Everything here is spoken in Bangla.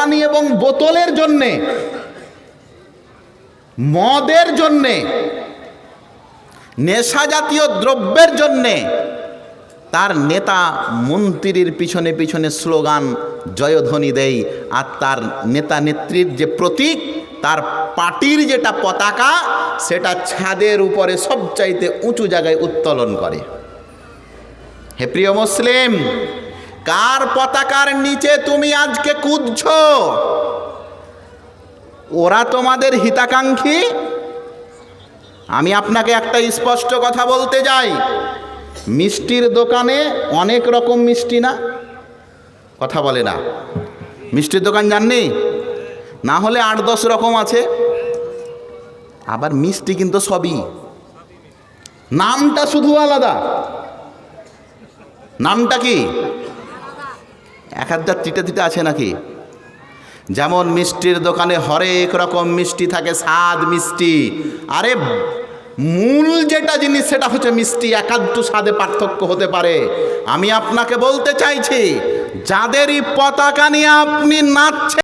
পানি এবং বোতলের জন্যে, মদের জন্যে, নেশা জাতীয় দ্রব্যের জন্যে তার নেতা মন্ত্রীর পিছনে পিছনে স্লোগান, জয়ধ্বনি দেয় আর তার নেতা নেত্রীর যে প্রতীক, তার পার্টির যেটা পতাকা, সেটা ছাদের উপরে সবচাইতে উঁচু জায়গায় উত্তোলন করে। হে প্রিয় মুসলিম কার পতাকার নিচে তুমি আজকে কুদছ? ওরা তোমাদের হিতাকাঙ্ক্ষী? আমি আপনাকে একটা স্পষ্ট কথা বলতে যাই মিষ্টির দোকানে অনেক রকম মিষ্টি না? কথা বলে না। মিষ্টির দোকান জাননি? না হলে আট দশ রকম আছে। আবার মিষ্টি কিন্তু সবই। নামটা শুধু আলাদা। নামটা কি? এক হাজার তিটা তিটা আছে নাকি? যেমন মিষ্টির দোকানে হরেক রকম মিষ্টি থাকে, স্বাদ মিষ্টি। আরে, মূল যেটা জিনিস, সেটা হচ্ছে মিষ্টি। একাধটু স্বাদে পার্থক্য হতে পারে। আমি আপনাকে বলতে চাইছি, যাদেরই পতাকা নিয়ে আপনি নাচছেন